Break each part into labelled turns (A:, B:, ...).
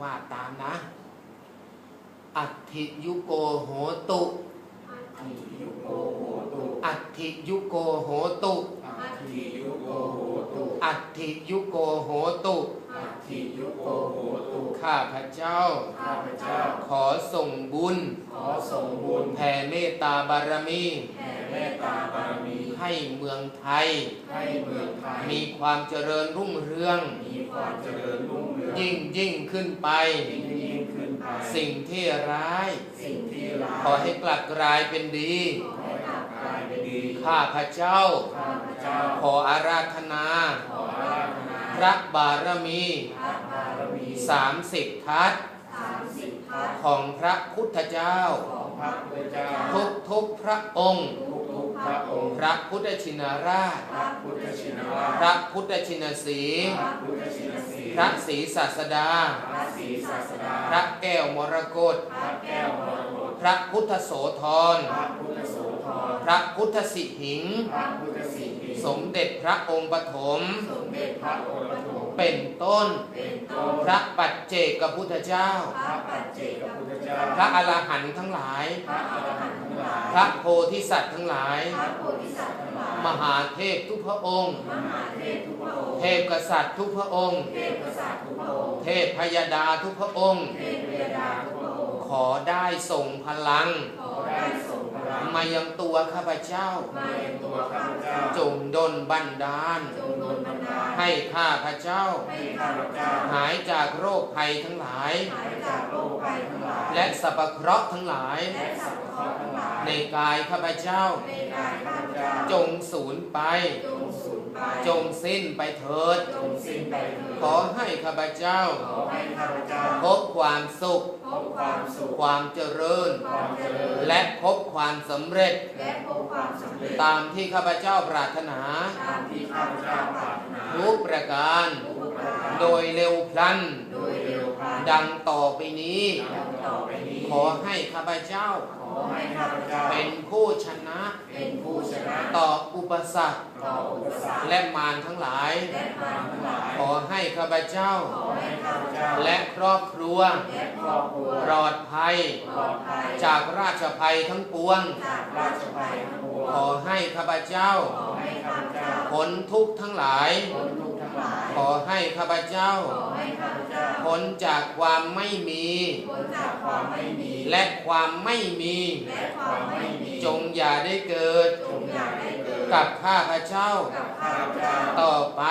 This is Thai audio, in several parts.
A: ว่าตามนะ อัตถิยุโกโหตุ
B: อิยุโกโหตุ
A: อัตถิยุโกโหตุ
B: อัตถิยุโกโหตุ
A: อัตถิยุโกโหตุ
B: อัตถิยุโกโหตุ
A: ข้าพระเจ้า
B: ข้าพเจ้า
A: ขอส่งบุญ
B: ขอส่งบุญ
A: แผ่เมตตาบารมี
B: แผ่เมตตาบารมี
A: ให้เมืองไทย
B: ให้เมืองไทย
A: มีความเจริญรุ่งเรือง
B: มี ความเจริญรุ่งเรือง
A: ยิ่งยิ่งขึ้นไป
B: ยิ่งยิ่งขึ้นไป
A: สิ่งที่ร้าย
B: สิ่งที่ร้าย
A: ขอให้กลับกลายเป็นดี
B: ขอให้กลับกลายเป็นดี
A: ข้าพระเจ้า
B: ข้าพเจ้า
A: ขออาราธนา
B: ขออาราธนา
A: พระบารมี
B: พระบารมี
A: สามสิบทัศน์
C: สามสิบทัศน์
A: ของพระพุทธเจ้า
B: ของพระพุทธเจ้า
A: ทุกทุกๆพระองค์
B: ทุกทุกๆ พระองค์
A: พระพุทธชินราช
B: พระพุทธชินราช
A: พระพุทธชินสี
B: พระพุทธชินสี
A: พระศรีศาสดา
B: พระศรีศาสดา
A: พระแก้วมรกต
B: พระแก้วมรกต
A: พระพุทธโสธร
B: พระพุทธโสธร
A: พระพุทธสิหิง
B: พระพุทธสิหิ
A: สมเด็จพระองค์ปฐม
B: สมเด็จพระโอรสม
A: เป็นต้น
B: เป็นต้น
A: พระปัจเจกพุทธเจ้า
C: พระปัจเจก
B: พระพุทธเจ้า
A: พระอรหันต์ทั้งหลาย
B: พระอรหันต์ทั้งหลาย
A: พระโพธิสัตว์ทั้งหลาย
C: พระโพธิสัตว์ทั้งหลาย
A: มหาเทพทุกพระองค์
C: มหาเทพทุกพระองค์
A: เทพกษัตริย์ทุกพระองค์
C: เทพกษัตริย์ทุกพระองค์
A: เทพพยดาทุกพระองค์
C: เทพเรียดาทุกพระองค์
A: ขอได้ส่งพลัง
C: ขอได้ส่งพลัง
A: มายังตัวข้าพเจ้า
C: มา
B: เป็
C: ยัง
B: น
C: ตั
B: ตัวว
C: ข้า
B: ข้า
C: พ
B: พ
C: เจ้า
B: เจ้า
A: จงดลบันดาล
C: จงโดนบันดาล
A: ให้ข้าพเจ้า
C: ให้ข้าพเจ้า
A: หายจากโรคภัยทั้งหลาย
C: หายจากโรคภัยทั้งหลาย
A: และสรรพเคราะห์ทั้งหลาย
C: และสัพพะทั้งหลาย
A: ในกายข้าพเจ้า
C: ในกายข้าพเจ้า
A: จงสูญไป
C: จงสูญไป
A: จงสิ้นไปเถิด
C: จงสิ้นไปเถิด
A: ขอให้ข้าพเจ้า
C: ขอให้ข้าพเจ้า
A: พบความสุข
C: พบความสุข
A: ความเจริญ
C: ความเจริญ
A: และพบความสำเร็จ
C: และพบความสำเร็จ
A: ตามที่ข้าพเจ้าปรารถนา
C: ตามที่ข้าพเจ้าปรารถนา
A: ทุกประการ
C: ทุกประการ
A: โดยเร็วพลัน
C: โดยเร็วพลัน
A: ดังต่อไปนี้
C: ดังต่อไปนี้
A: ขอให้ข้าพเจ้า
C: ขอ ให้ข้าพเจ้า
A: เป็นผู้ชนะ
C: เป็นผู้ชนะ
A: ต่ออุปสรรค
C: ต่ออุปสรรค
A: และมารทั้งหลาย
C: และมารทั้งหลาย
A: ขอให้ข้าพเจ้า
C: ขอให้ข้าพเจ้า
A: และครอบครัว
C: และครอบครัว
A: ปลอดภัย
C: ปลอดภัย
A: จากราชภัยทั้งปวง
C: จากราชภัยทั้งปวง
A: ขอให้ข้าพเจ้า
C: ขอให้ข้าพเจ้า
A: พ้นทุกข์ทั้งหลาย
C: พ้นทุกข์ทั้ง หลาย
A: ขอให้ข้าพเจ้า
C: ขอให้ข้าพเจ้า
A: พ้นจากความไม่มี
C: พ้นจากความไม่มี
A: และความไม่มี
C: และความไม่มี
A: จงอย่าได้เกิด
C: จงอย่าได้เกิด
A: กับข้าพเจ้า
C: กับข้าพเจ้า
A: ต่อไป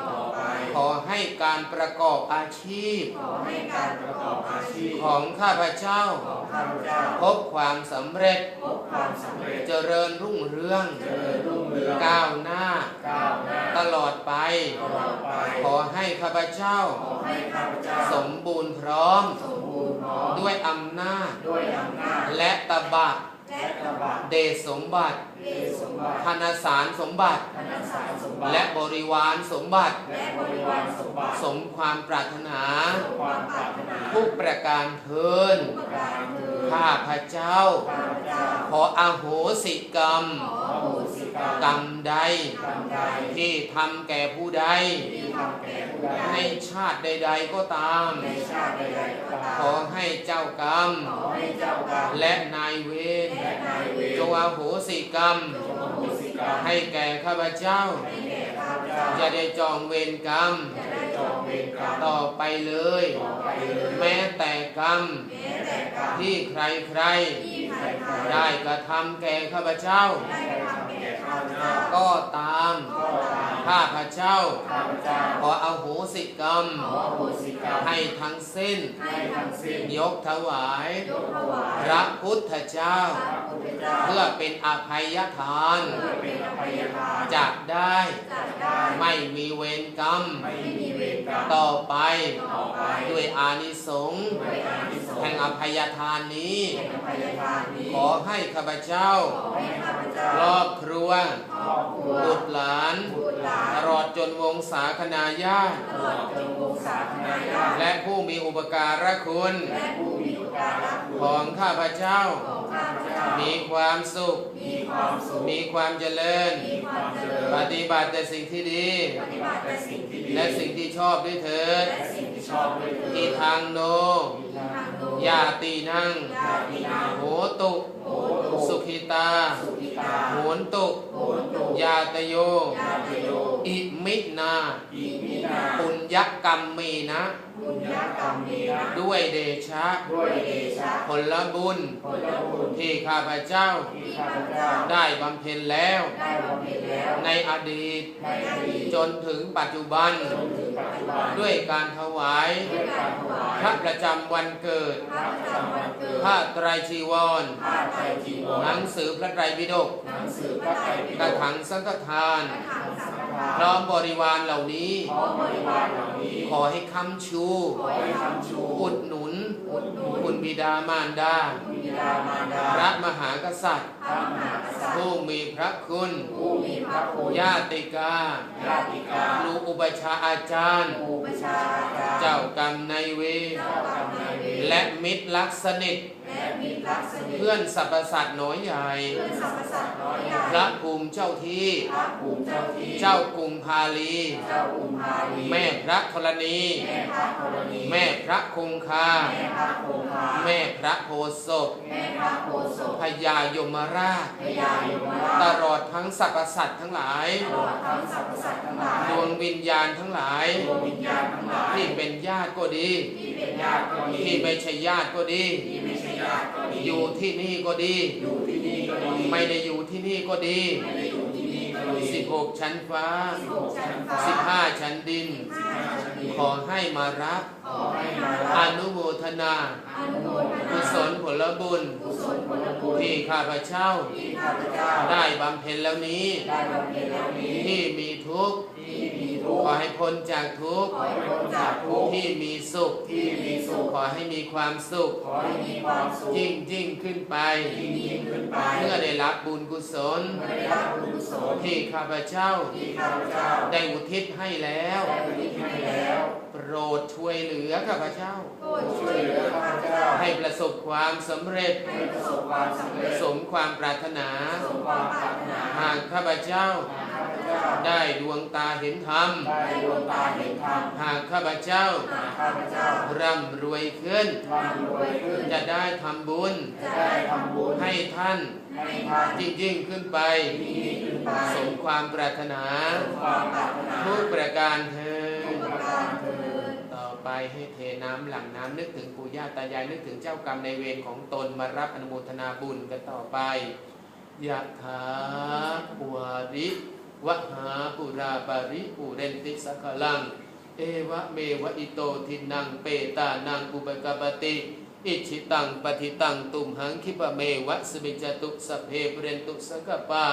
C: ต่อไป
A: ขอให้การประกอบอาชีพ
C: ขอให้การประกอบอาชีพ
A: ของข้าพเจ้า
C: ของข้าพเจ้า
A: พ บความสำเร็จ
C: พบความสำเร็จ
A: เจริญรุ่งเรือง
B: เจริญรุ่งเรือง
A: ก้าวหน้า
B: ก้าวหน้า
A: ตลอดไป
B: ตลอดไป
A: ขอให้ข้าพเจ้า
C: ขอให้ข้าพเจ้า
A: สมบูรณ์พร้อม
C: สมบูรณ์พร้อม
A: ด้วยอำนาจ
C: ด้วยอำนาจ
A: และตบะ
C: และ
B: กระบะ
A: เดชสมบัติ
C: เดชสมบัติ
A: ธนสารสมบัติ
C: ธนสารสมบัติ
A: และบริวารสมบัติ
C: และบริวารสมบัติ
A: สมความปรารถนา
C: ความปรารถนา
A: ทุกประการเทิน
C: ทุกประการเถิด
A: ข้าพเจ้า
C: ข้าพเจ้า
A: ขออโหสิกรรม
C: ขออโหสิกรรม
A: กรรมใด
C: กรรมใด
A: ที่ทำแก่ผู้ใด
C: ที่ทำแก่ผู้ใด
A: ในชาติใด ๆก็ตาม
C: ในชาติใดๆก็ตาม
A: ขอให้เจ้ากรรม
C: ขอให้เจ้ากรรม
A: และนายเวร
C: และนายเวร
A: จงอโหสิกรรม
C: จงอโหสิกรรม
A: ให้แก่ข้าพเจ้า
C: ให้แก่ข้าพเจ้า
A: จะได้จองเวรกรรม
C: จะได้จองเวรกรรม
A: ต่อไปเลย
C: ต่อไปเลย
A: แม้แต่กรรม
C: แม้แต่กรรม
A: ที่ใครใคร
C: ที่ใครๆ
A: ๆได้กระทำแก่ข้าพเจ้า
C: ได้กระทำแก่ข้าพเจ้า
A: ก็ตาม
C: ก็ตาม
A: ข้าพเจ้า
C: ข้าพเจ้า
A: ขอเอาโหสิกรรม
C: ขออโหสิกรรม
A: ให้ทั้งสิ้น
C: ให้ทั้งสิ้น
A: ยกถวาย
C: ยกถวาย
A: พระพุทธเจ้า
C: พระพุทธเจ้า
A: เพื่อเป็นอภัยทาน
C: เพื่อเป็นอภัยทาน
A: จะได้
C: จัดได้
A: ไม่มีเวรกรรม ต่อไป
C: อไป
A: ด้วยอานิสงส์
C: ด้วยอานิสงส์
A: แห่งอภัยทานนี้
C: แห่งอภัยทานนี้
A: ขอให้ข้าพเจ้า
C: ขอให้ข้าพเจ้า
A: ครอบครัว
C: ครอบครัว
A: บุตรหลาน
C: บุตรหลาน
A: ตลอดจนวงศาคณาญาติ
C: ตลอดจนวงศาคณาญาติ
A: และผู้มีอุปการะคุณ
C: และผู้มีอุปการะคุณ
A: ของข้าพเจ้า
C: ของข้าพเจ้า
A: มีความสุข
C: มีความสุข
A: มีความเจริญ
C: มีความเจริญ
A: ปฏิบัติแต่สิ่งที่ดี
C: ปฏิบัติแต่สิ่งที่ดี
A: และสิ่งที่ชอบด้วยเถิด
C: และสิ่งที่
B: ช
C: ช
B: อ
C: อ
B: บบด้วยเถิ
A: อี
B: ด
A: ทางโน
C: ทางโลก
A: ยาตีนั่ง
C: ญาตินา
A: โหตุ
C: โหตุ
A: สุขิตา
C: สุขิตา
A: โหนตุ
C: โหนตุ
A: ยาตโย
C: ญาติโย
A: อิมินา
B: อิมินา
A: ปุญญกรรมมีนะ
C: บุญญากรรมมีนะ
A: ด้วยเดชะ
B: ด้วยเดชะ
A: ผลบุญ
B: ผลบุญ
A: ที่ข้าพเจ้า
B: ที่ข้าพเจ้า
A: ได้บำเพ็ญแล้ว
C: ได้บำเพ็ญแล้ว
A: ในอดีต
C: ในอดีต
A: จนถึงปัจจุบัน
B: จนถึงปัจจุบัน
A: ด้วยการถวาย
C: ด้วยการถวาย
A: พระประจำวันเกิด
C: พระประจำวันเกิด
A: ผ้าไตรจีวร
C: ผ้าไตรจีวร
A: หนังสือพระไตรปิฎก
C: หนังสือพระไตรปิ
A: ก
C: ฎ
A: ระ
C: ก
A: ถังสังฆทาน
C: กระถางสังฆทาน
A: พร้อมบริวารเหล่านี้
C: ขอบริวารเหล่านี้
A: ขอให้ค้ำชู
C: ขอให้คำชู
A: อุดหนุน
C: อุดหนุน
A: คุณบิดามารดา
C: คุณบิดามารดา
A: พระมหากษัตริย์
C: พระมหากษัตริย์
A: ผู้มีพระคุณ
C: ผู้มีพระคุณ
A: ญาติกา
C: ญาติกา
A: ครูอุปชฌาย์อาจารย์
C: ผู้ประชาการ
A: เจ้ากรรมนายเวร
C: เจ้ากรรมนายเวร
A: และมิตรลักษณิต
C: และมิตรรักสนิท
A: เพื่อนสรรพสัตว์น้อยใหญ่
C: เพื่อนสรรพสัตว์น้อยใหญ่
A: พระภูมิเจ้าที่
C: พระภูมิเจ้าที่
A: เจ้ากรุงพาลี
C: เจ้าอุมพาลี
A: แม่พระธรณี
C: แม่พระธรณี
A: แม่พระคงคา
C: แม่พระโคคา
A: แม่พระโพธิ์ศพ
C: แม่พระโพธิ์ศพ
A: พญายมราช
C: พญายมรา
A: ต
C: ช
A: ลอดทั้งสรรพสัตว์ทั้งหลาย
C: ตลอดทั้งสรรพสัตว์ทั้งหลาย
A: ดวงวิญญาณทั้งหลาย
B: ดวงวิญญาณทั้งหลาย
A: ที่เป็นญาติก็ดี
C: ที่เป็น
B: ญา
C: ญา
B: ติ
C: ติ
B: ก็ดี
A: ที่ไม่ใช่ญาติก็ดี
C: ที่ไม่ใช่ญาติก็ดี
A: อยู่ที่นี่ก็ดี
B: อยู่ที่นี่ก็ดี
A: ไม่ได้อยู่ที่นี่ก็ดี
C: ไม่ได้อยู่ที่นี่ก็ดี
A: 16 ชั้นฟ้า
C: สิบหกชั้นฟ้า
A: 15ชั้นดิน
C: ห้าชั้นดิน
A: ขอให้มารับ
C: ขอให้มา
A: อ
C: รับ
A: นุโมทนา
C: อนุโมท
A: กุ
C: นา
A: ศลผลบุญ
C: กุศลผลบุญ
A: ที่ข้าพเจ้า
C: ที่ข้าพเจ้า
A: ได้บำเพ็ญแล้วนี้
C: ได้บำเพ็ญแล้วนี้
A: ที่มีทุกข์
C: ที่มีทุก
A: ขอ
C: ข์
A: ให้พ้นจากทุกข์
C: ขอให้พ้นจากทุกข์
A: ที่มีสุข
C: ที่มีสุข
A: ขอให้มีความสุข
C: ขอให้มีความสุข
A: ยิ่งยิ่งขึ้นไป
C: ยิ่งยิ่งขึ้นไป
A: เมื่อได้รับบุญกุศล
C: เมื่อได้รับบุญกุศล
A: ที่ข้าพเจ้า
C: ที่ข้าพเจ้า
A: ได้อุทิศให้แล้ว
C: ได้อุทิศให้แล้ว
A: โปรดช่วยเหลือข้าพเจ้า
C: โปรดช่วยเหลือข้าพเจ้า
A: ให้ประสบความสำเร็จ
C: ให้ประสบความสำเร็จ
A: สมความปรารถนา
C: สมความปรารถนา
A: หากข้าพเจ้า
C: ข้าพเจ้า
A: ได้ดวงตาเห็นธรรม
C: ได้ดวงตาเห็นธรรม
A: หากข้าพเจ้า
C: หากข้าพเจ้า
A: ร่ำรวยขึ้น
C: ร่ำรวยขึ้น
A: จะได้ทำบุญ
C: จะได้ทำบุญ
A: ให้ท่าน
C: ให้ท่าน
A: ยิ่งยิ่งขึ้นไป
C: ยิ่งยิ่งขึ้นไป
A: สมความปรารถนา
C: สมความปรารถนา
A: ทุกประการเธอ
C: ทุก
A: ญ
C: ประการเถิด
A: ต่อไปให้เทน้ำหลังน้ำนึกถึงปู่ย่าตายายนึกถึงเจ้ากรรมในายเวรของตนมารับอนุโมทนาบุญกันต่อไปยะถาวาริ วหาปุราปาริปุเรนติสักขลัง เอวะเมวะอิโตทินังเปตานังอุปกปปติอิชิตังปฏิตังตุมหังคิปะเมวะสมิจจตุสพเพเรนตุสกปา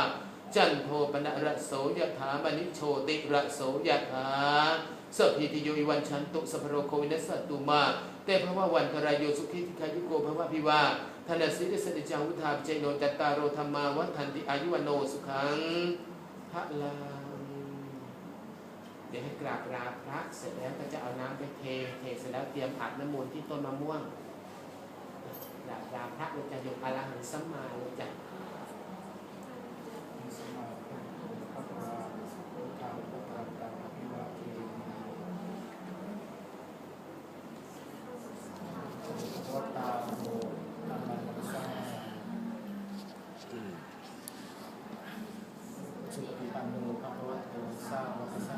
A: จันโทปนะระโสยถามณิโชติระโสยถาสัพพิติโยวิวันชันตุสัพโรโควินัสสตุมาเตภวะวันครายโยสุขิติคายุโกภวะพิวาธนสิริสติจังวุธาปเจโนจัตตารโรธรรมาวัฏันติอายุวโนสุขัง พระลังเดี๋ยวให้กราบลาพระเสร็จแล้วก็จะเอาน้ำไปเท เทเสร็จแล้วเตรียมอาบน้ำมนต์ที่ต้นมะม่วงกราบลาพระเราจะยกอรหันต์สัมมาเราจะ
B: วัตตา sa, sa